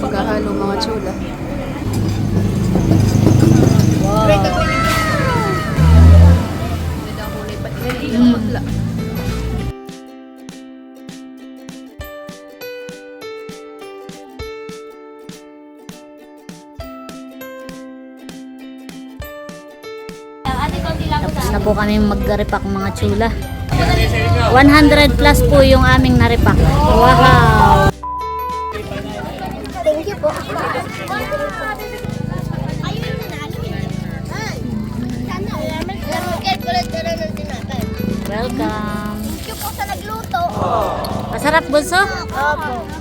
Magkahalo mga chula. Wow. Ganda pa. Hindi ang putla. Tapos na po kami mag-repack mga chula. 100 plus po yung aming na-repack. Wow! Welcome! Thank you po sa nagluto. Masarap bunso? Opo.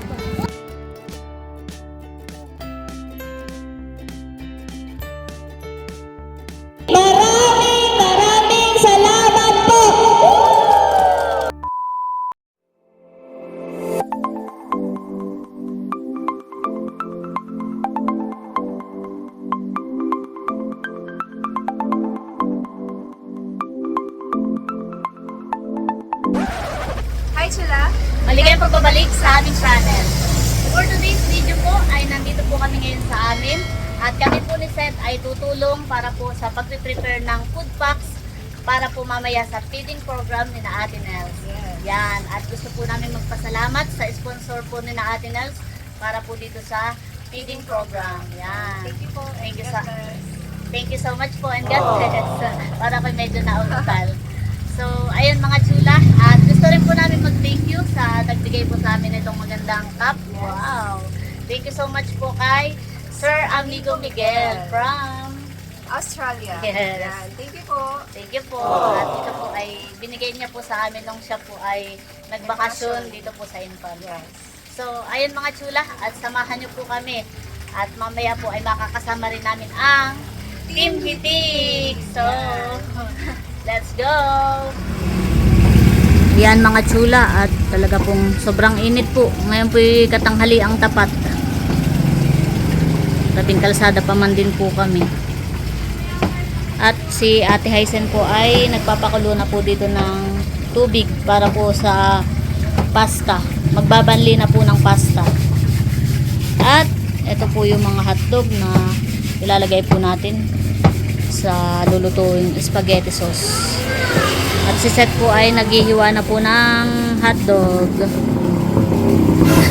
Mamaya sa feeding program ni na Ate Nels. Yan. At gusto po namin magpasalamat sa sponsor po ni na Ate Nels para po dito sa feeding program. Yan. Thank you po. Thank you sa Thank you so much po and God bless. Para ko medyo nautal. So, ayun mga chula. At gusto rin po namin mag-thank you sa nagbigay po sa amin itong magandang cup. Wow! Thank you so much po kay Sir Amigo Miguel from Australia. Yes. Yan. Thank you po. Thank you po. At ito po ay binigay niya po sa amin nung siya po ay nagbakasyon dito po sa Infam. Yes. So, ayun mga chula, at samahan niyo po kami. At mamaya po ay makakasama rin namin ang Team Hitik. So, let's go! Yan mga chula at talaga pong sobrang init po. Ngayon po katanghali ang tapat. Tabing kalsada pa man din po kami. At si Ate Hysen po ay nagpapakulo na po dito ng tubig para po sa pasta. Magbabanli na po ng pasta. At ito po yung mga hotdog na ilalagay po natin sa lulutuing spaghetti sauce. At si Seth po ay naghihiwa na po ng hotdog.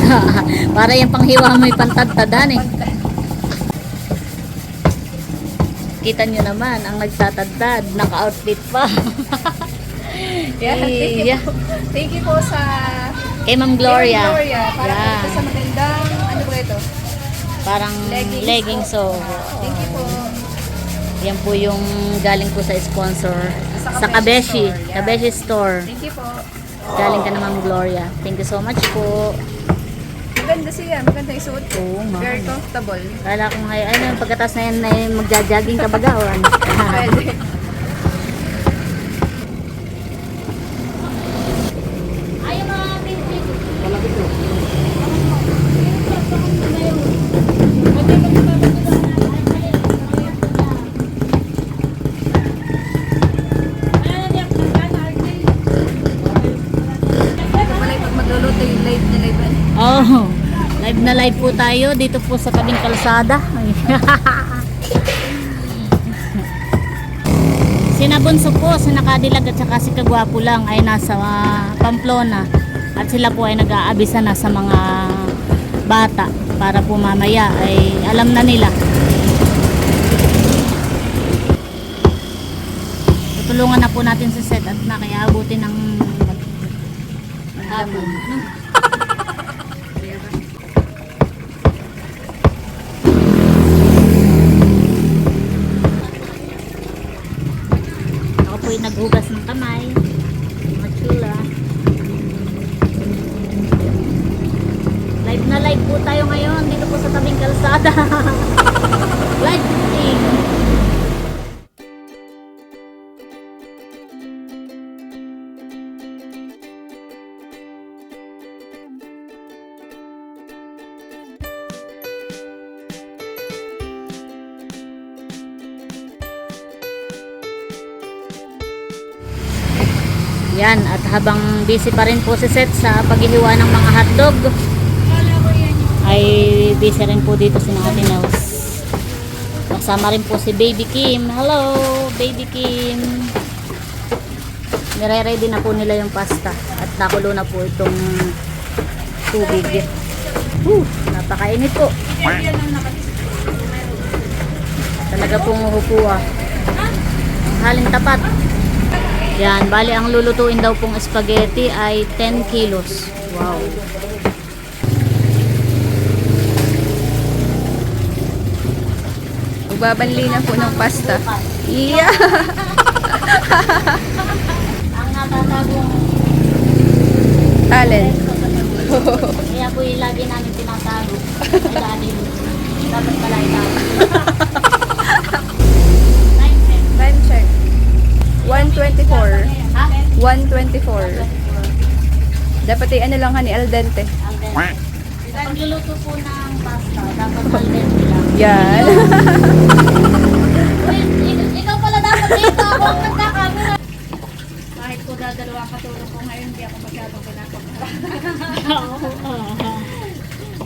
para yung panghiwa mo yung pantadtadan eh. Kita nyo naman, ang nagtatadtad, naka-outfit pa. Yeah, thank you Yeah. po. Thank you po sa Kay Ma'am Gloria. Kay Gloria. Para Yeah. sa magandang, ano po ito? Parang Leggings leggings, so. Thank you po. Yan po yung galing po sa sponsor Sa sa Kabeshi Kabeshi, Store, yeah. Kabeshi Store. Thank you po. Galing ka naman Gloria. Thank you so much po. Maganda siya. Maganda yung suot. Oo nga. Very comfortable. Kala ko ngayon, ano, pagkatas na yan na yung magja-jogging ka bagawan. Pwede. Live po tayo dito po sa tabing kalsada. Sinabunso po, Nakadilag at saka si Kagwapo lang ay nasa ah, Pamplona at sila po ay nag-aabisa na sa mga bata para po mamaya ay alam na nila. Tutulungan na po natin si Seth at nakayaabutin ng hapon. Naghugas ng kamay. Habang busy pa rin po si Seth sa paghihiwa ng mga hotdog, ay busy rin po dito si Ate Nels. Kasama rin po si Baby Kim. Hello, Baby Kim. Nire-ready na po nila yung pasta at nakulo na po itong tubig. Whew, napakainit po. Talaga pong uhupo ah. Ang halin tapat. Yan, bali ang lulutuin daw pong spaghetti ay 10 kilos. Wow. Magbabanli na po ng pasta. Yeah! Ang natatagong Alin? Kaya po yung lagi namin tinatago. Dapat pala itago. Time check. Time check. 124. Ha? 124. Dapat ay ano lang hani, al dente. Ang dente. Pagluluto po ng pasta, dapat al dente lang. Yan. Ik- ikaw pala dapat dito. Ako ang nagkakamera. Kahit po dadalawa katulong ko ngayon, hindi ako masyadong pinapakaroon.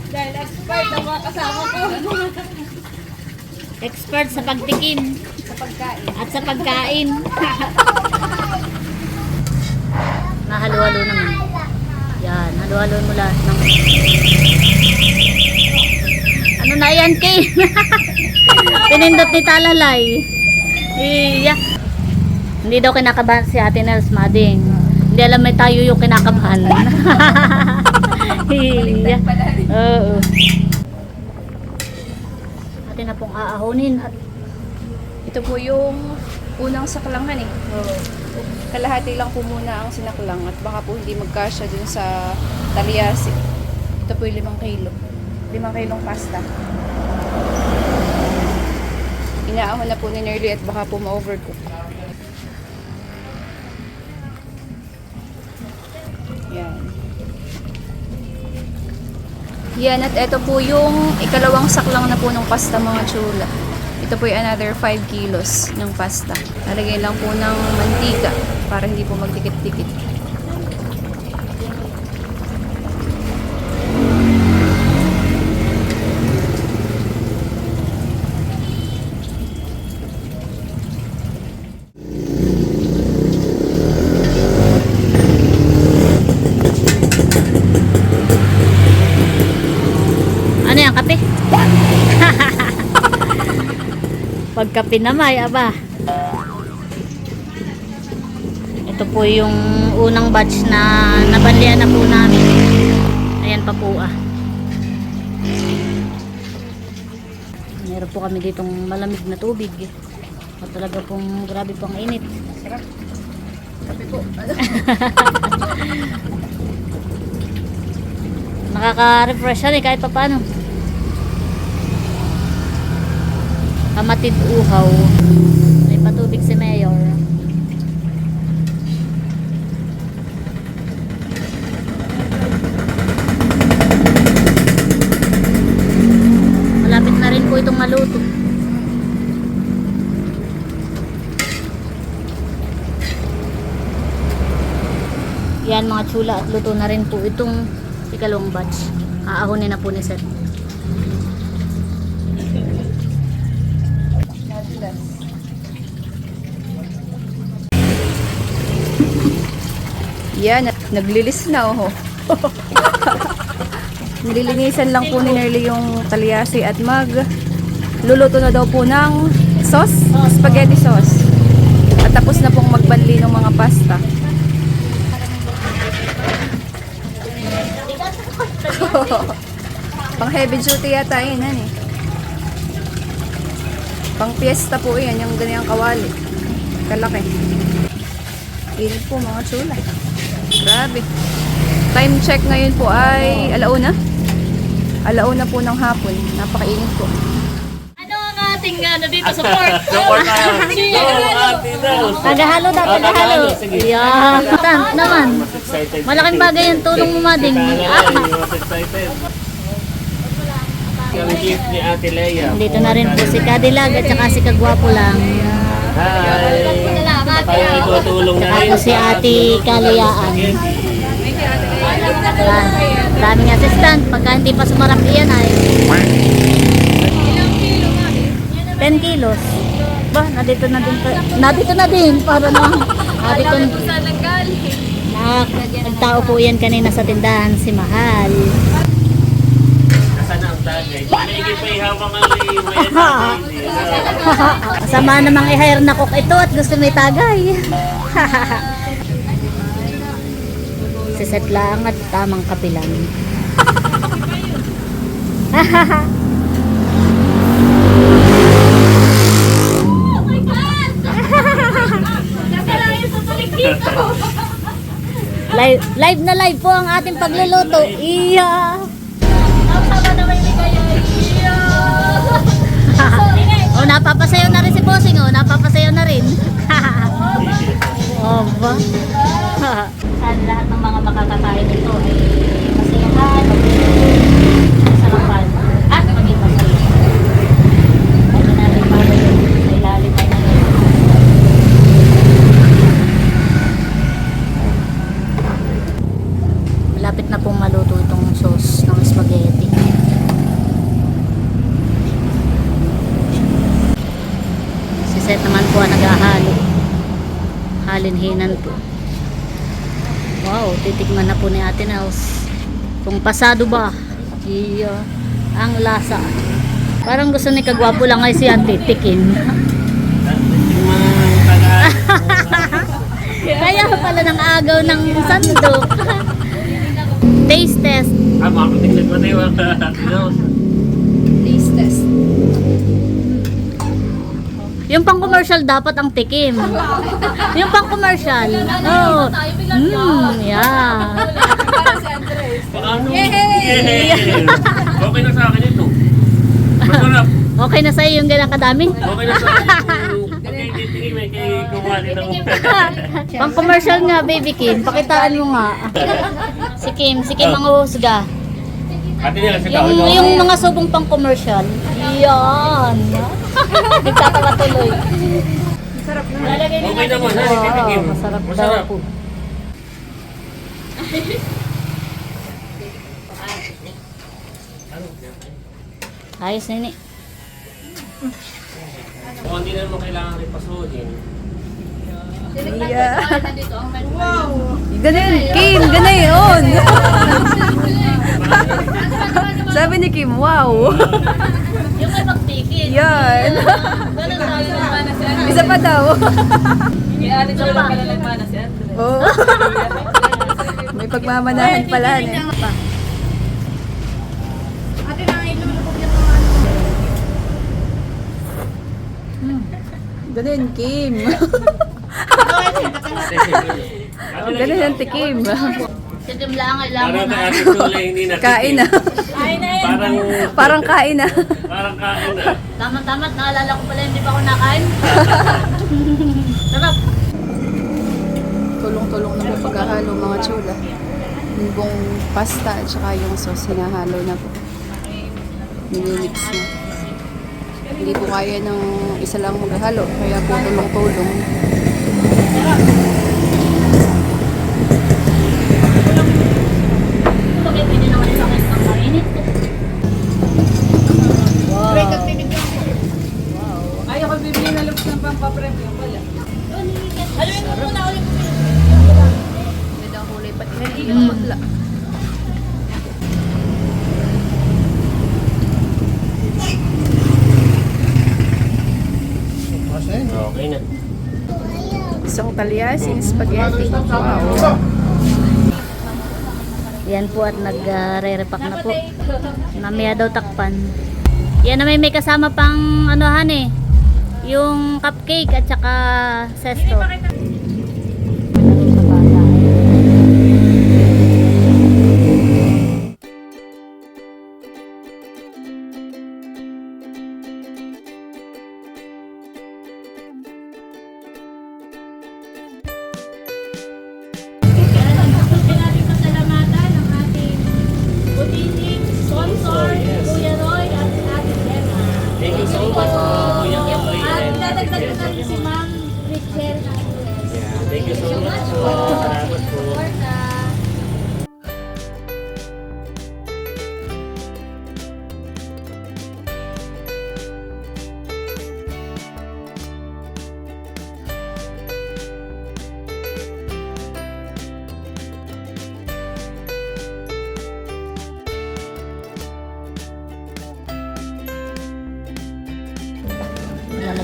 Dahil expert ang mga kasama ko. Expert sa pagtikim Sa pagkain. at sa pagkain. Nahalo-halo naman. Yan, halo-halo mo lahat ng... Ano na yan, Kay? Pinindot ni Talalay. Iya. Hindi daw kinakabahan si Ate Nels Mading. Hindi alam may tayo yung kinakabahan. iya. Oo. Atin na pong aahonin at Ito po yung unang saklangan eh. Kalahati lang po muna ang sinaklang at baka po hindi magkasya dun sa talyasi. Ito po yung limang kilo. Limang kilong pasta. Inaahon na po ni Nerly at baka po ma-overcook. Yan. Yan, at ito po yung ikalawang saklang na po ng pasta mga chula. Ito po another 5 kilos ng pasta. Lalagay lang po ng mantika para hindi po magdikit-dikit. Pagkape na may, aba. Ito po yung unang batch na nabanlian na po namin. Ayan pa po ah. Meron po kami ditong malamig na tubig. At talaga pong grabe pong init. Kape po. Nakaka-refresh yan eh kahit pa paano. Kamatid uhaw. May patubig si Mayor. Malapit na rin po itong maluto. Yan mga chula at luto na rin po itong ikalawang batch. Aahonin na po ni Seth. Yan, naglilis na oh. Nililinisan lang po ni Nerly yung talyasi at mag luluto na daw po ng sauce, spaghetti sauce. At tapos na pong magbanli ng mga pasta. Pang heavy duty yata yun, yan eh. Pang fiesta po yan, yung ganyang kawali. Kalaki. Init po mga chula. Grabe. Time check ngayon po ay alauna. Alauna po ng hapon. Napakainit po. Ano ang ating ano dito support? Support tayo. Go, Ate Nels. Tagahalo daw, Ah, tagahalo. Yan. Tant naman. Malaking bagay yung tulong mo, Mading. Yung gift ni Ate Leia. Dito na rin po si Kadilag at saka si Kagwapo lang. Hi. Tayo itutulong na rin si Ate. Yan. Daming assistant. Pagka hindi pa sumarap iyan ay 10 kilos. Ba, nandito na din. pa- Nandito na din. Para na. Nandito na. Nak, nagtao po yan kanina sa tindahan, si Mahal. Nasaan na ang tagay? Hindi pa ihawang ang may tagay. Masama namang i-hire na cook ito at gusto may tagay. si Seth lang at tamang kapilan. live, live na live po ang ating pagluluto. Iya. Oh, napapasayaw na rin si Bossing, oh. Napapasayaw na rin. oh, ba? Sana lahat ng mga makakakain nito ay masiyahan, masarapan, at maging masaya. Ano na rin para yun, sa ilalim ay na Malapit na pong maluto itong sauce ng spaghetti. Si Seth naman po ang naghahalo. Halinhinan po. Wow, titikman na po ni Ate Nels. Kung pasado ba? Iya. Ang lasa. Parang gusto ni Kagwapo lang ay si Ate tikin. Kaya pala ng agaw ng sandok. Taste test. Ah, makatingnan mo yung Taste test. Yung pang commercial dapat ang tikim. Yung pang commercial. Oh. Mm, yeah. Paano? Yay! Okay na sa akin ito. Masarap. Okay na sa'yo yung ganang kadami? Okay na sa akin. Okay, titingin may kay kumali ng Pang commercial nga, baby Kim. Pakitaan mo nga. Si Kim, si Kim ang uhusga. Ate si Yung, yung mga subong pang commercial. Yan. Nagtatawa tuloy. Okay naman, ha? Titikim. Wow, masarap daw Masarap. po. Ayos na ni. Kung hindi naman kailangan ripasuhin. Yeah. Ganun, Kim, ganun yun. Sabi ni Kim, wow. Yung may magtikid. Yan. Ganun tayo. Isa pa daw. Isa pa. Oh. May pagmamanahan pala. Eh. Ganun, Kim. Ganun yung tikim. Si Kim lang, kailangan Parang na. kay Ate Chula hindi na. Kain na. Parang, Parang kain na. parang kain na. Tama-tama, naalala ko pala hindi pa ako nakain. Sarap. Tulong-tulong na po paghahalo mga chula. Yung buong pasta at saka yung sauce hinahalo na po. Minimix na. Hindi po kaya ng isa lang maghahalo, kaya po tulong-tulong. Talyasing spaghetti. Wow. Yan po at nagre-repack na po. Mamaya daw takpan. Yan na may may kasama pang anuhan eh. Yung cupcake at saka sesto.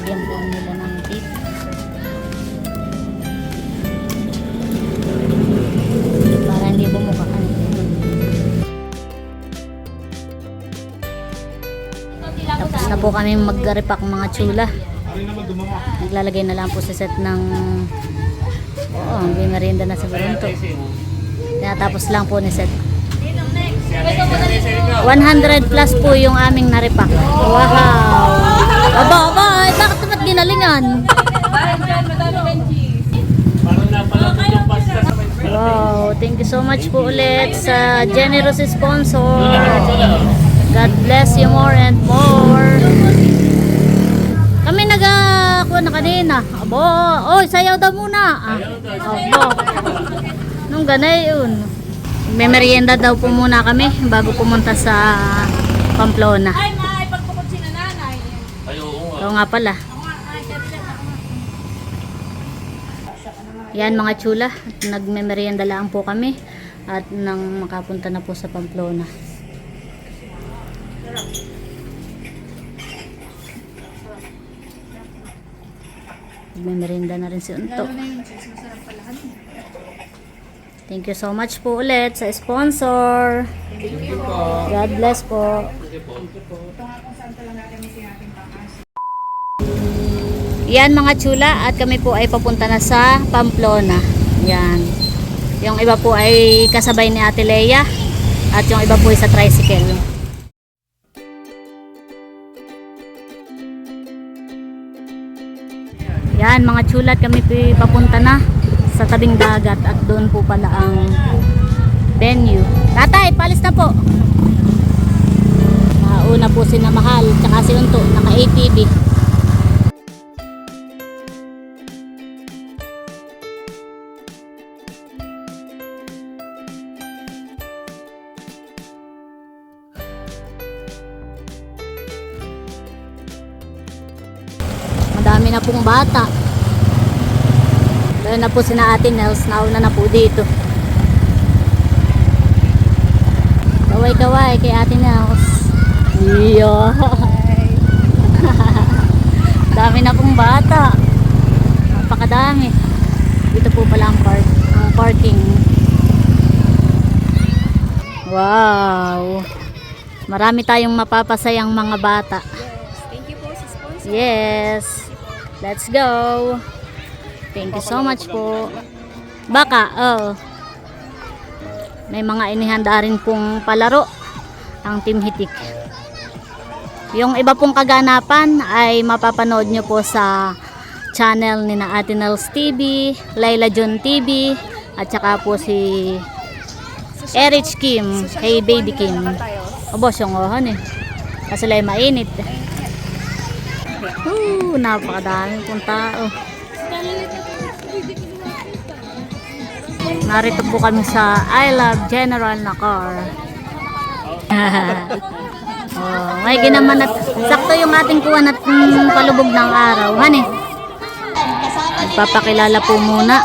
Lalagyan po nila ng tip. Para hindi bumuka ano. Tapos na po kami mag-repack mga tsula. Naglalagay na lang po sa set ng Oo, oh, may merienda na siguro ito. Tinatapos lang po ni set. 100 plus po yung aming narepack. Wow! Aba, aba, ginalingan? Wow, thank you so much po ulit sa generous sponsor. God bless you more and more. Kami nag-akuha na kanina. Abo, oy, sayaw daw muna. Ah, abo. Nung ganay yun. May merienda daw po muna kami bago pumunta sa Pamplona. Ay, oo nga. Oo nga pala. Yan mga chula, nagme-merienda lang po kami at nang makapunta na po sa Pamplona. Nagme-merienda na rin si Unto. Thank you so much po ulit sa sponsor. God bless po. Yan mga chula at kami po ay papunta na sa Pamplona. Yan. Yung iba po ay kasabay ni Ate Leia at yung iba po ay sa tricycle. Yan mga chula at kami po ay papunta na sa tabing dagat at doon po pala ang venue. Tatay, palis na po. Mauna po si Namahal tsaka si Unto, naka ATV. Pong bata. Lalo na po sina Ate Nels, nauna na po dito. Kaway-kaway kay Ate Nels. Iyo. Dami na pong bata. Napakadami. Dito po pala ang park, ang parking. Wow. Marami tayong mapapasayang mga bata. Thank you po sa sponsor. Yes. Let's go. Thank you so much po. Baka, oh. May mga inihanda rin pong palaro ang Team Hitik. Yung iba pong kaganapan ay mapapanood nyo po sa channel ni na Ate TV, Laila John TV, at saka po si Erich Kim, hey Baby Kim. Abo, syongohan eh. Kasi lang mainit. Woo, napakadami pong tao. Narito po kami sa I Love General na car. oh, may ginaman at sakto yung ating kuha at mm, palubog ng araw. Hani? Papakilala po muna.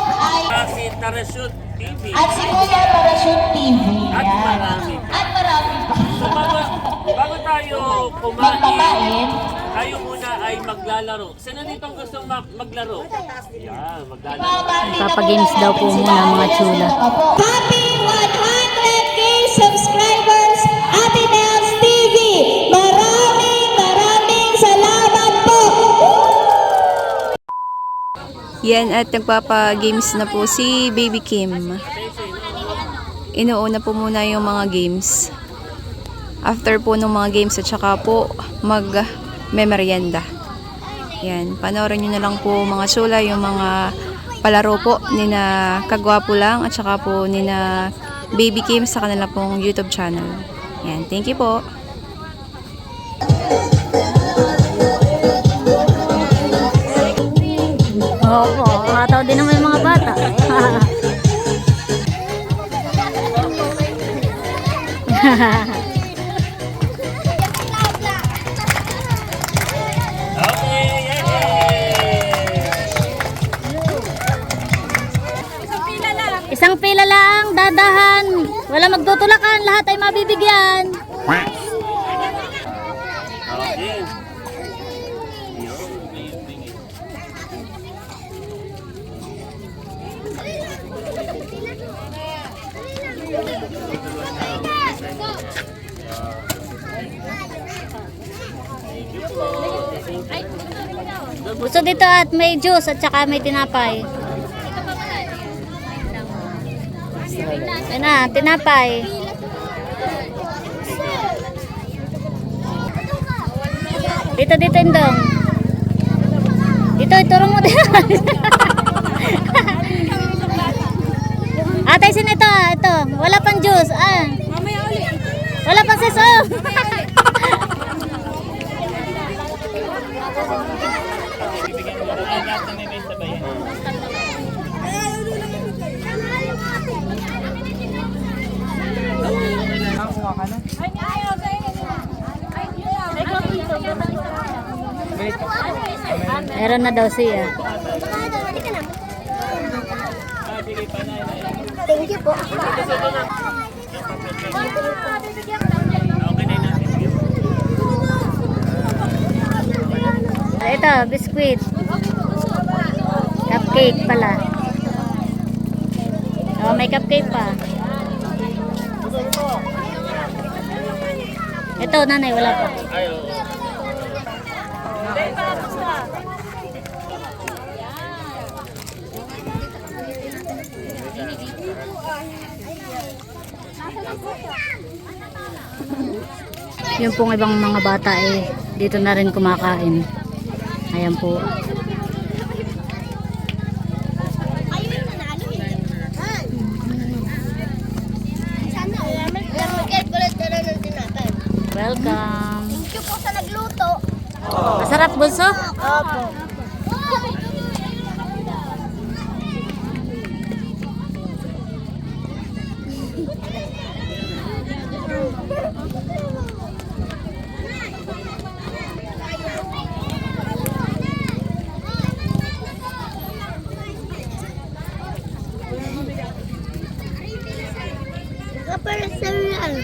Si Tarashoot TV. At si Kuya Parachute TV. At marami. At marami. Bago, tayo kumain, tayo muna ay maglalaro. Sino dito ang gustong ma- maglaro? Yan, maglalaro. Papagames daw po muna mga chula. Happy 100k subscribers Ate Nels TV. Maraming maraming salamat po. Yan at nagpapa-games na po si Baby Kim. Inuuna po muna yung mga games. After po ng mga games at saka po mag merienda. Yan, panoorin nyo na lang po mga chula yung mga palaro po ni na Kagwapo lang at saka po ni na Baby Kim sa kanila pong YouTube channel. Yan, thank you po. Oo, mataw din naman yung mga bata. Okay, magdadahan. Wala magtutulakan. Lahat ay mabibigyan. Gusto dito at may juice at saka may tinapay. Ayun na, tinapay. Dito, dito, Indong. Dito, ituro mo din. Atay, sin ito, ito. Wala pang juice. Ah. Wala pang sis, oh. Meron na daw siya. Thank you po. Ito, biskuit. Cupcake pala. Oh, may cupcake pa. Ito, nanay, wala pa. Yung pong ibang mga bata eh, dito na rin kumakain. Ayan po. Welcome. Thank you po sa nagluto. Masarap bunso? Opo. Kapal sa lang.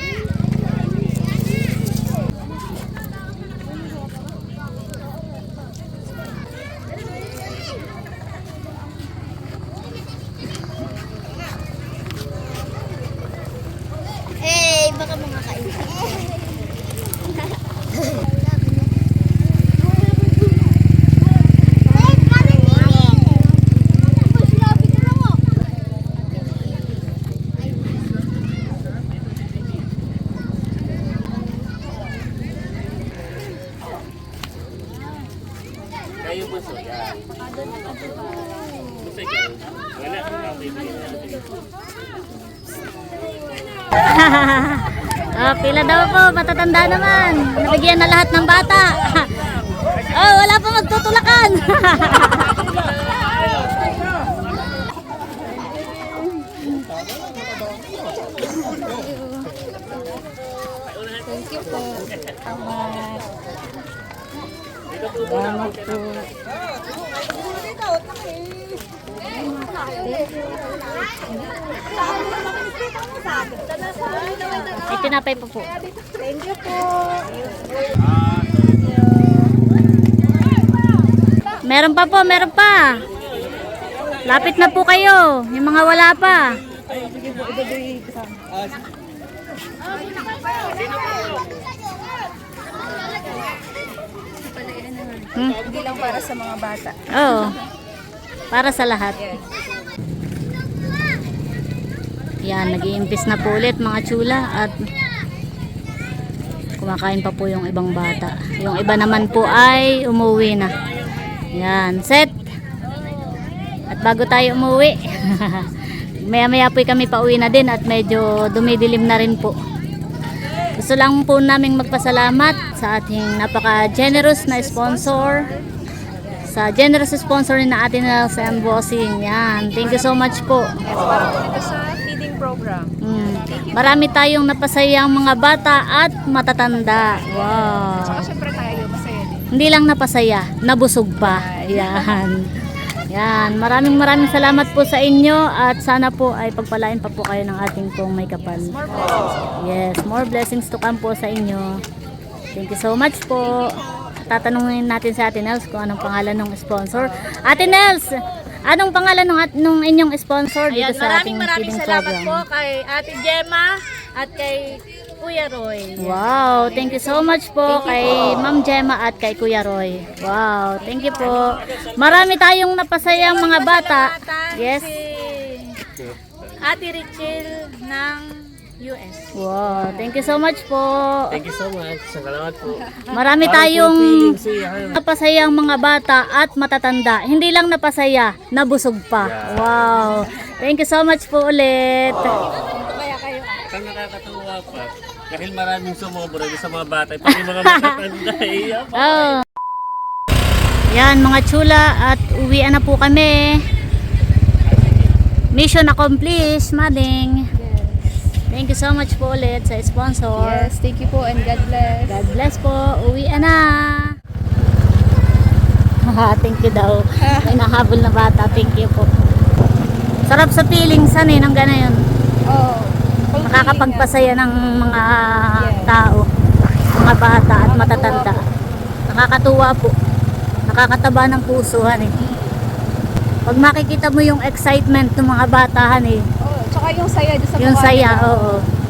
Eh, baka mga kain. Kayo po so. Yan. Gusto ikaw? Wala. Okay, bigyan natin. oh, pila daw po, matatanda naman. Nabigyan na lahat ng bata. oh, wala pa magtutulakan. May tinapay po po. Meron pa po, meron pa. Lapit na po kayo. Yung mga wala pa. Hmm? Hindi lang para sa mga bata. Oo. Para sa lahat. Yan, nag-iimpis na po ulit mga chula at kumakain pa po yung ibang bata. Yung iba naman po ay umuwi na. Yan, set. At bago tayo umuwi, maya maya po kami pauwi na din at medyo dumidilim na rin po. Gusto lang po naming magpasalamat sa ating napaka-generous na sponsor sa generous sponsor na atin na sa Bossing. Yan. Thank you so much po. Para po dito sa feeding program. Mm. Marami tayong napasayang mga bata at matatanda. Wow. Saka syempre tayo, masaya din. Hindi lang napasaya, nabusog pa. Yan. Yan. Maraming maraming salamat po sa inyo at sana po ay pagpalain pa po kayo ng ating pong may kapal. More blessings. Yes, more blessings to come po sa inyo. Thank you so much po. Tatanungin natin sa Ate Nels kung anong pangalan ng sponsor. Ate Nels, anong pangalan ng, at- nung inyong sponsor dito Ayan, sa maraming ating maraming feeding salamat program? po kay Ate Gemma at kay Kuya Roy. Wow, thank you so much po kay Ma'am Gemma at kay Kuya Roy. Wow, thank you po. Marami tayong napasayang mga bata. Yes. Ate Richel ng US. Wow, thank you so much po. Thank you so much. Salamat po. Marami Parang tayong siya. napasayang mga bata at matatanda. Hindi lang napasaya, nabusog pa. Wow. Thank you so much po ulit. Ang nakakatuwa pa. Dahil maraming sumobra sa mga bata. Pati mga matatanda. Iya pa. Oh. Yan mga chula at uwian na po kami. Mission accomplished, Mading. Thank you so much po ulit sa sponsor. Yes, thank you po and God bless. God bless po. Uwian na. Thank you daw. May nahabol na bata. Thank you po. Sarap sa feeling san eh, ng ganayon. Oh, Nakakapagpasaya ng mga tao, mga bata at matatanda. Nakakatuwa po. Nakakataba ng puso, han eh. Pag makikita mo yung excitement ng mga bata, han eh. Tsaka yung saya doon sa Yung saya, oo.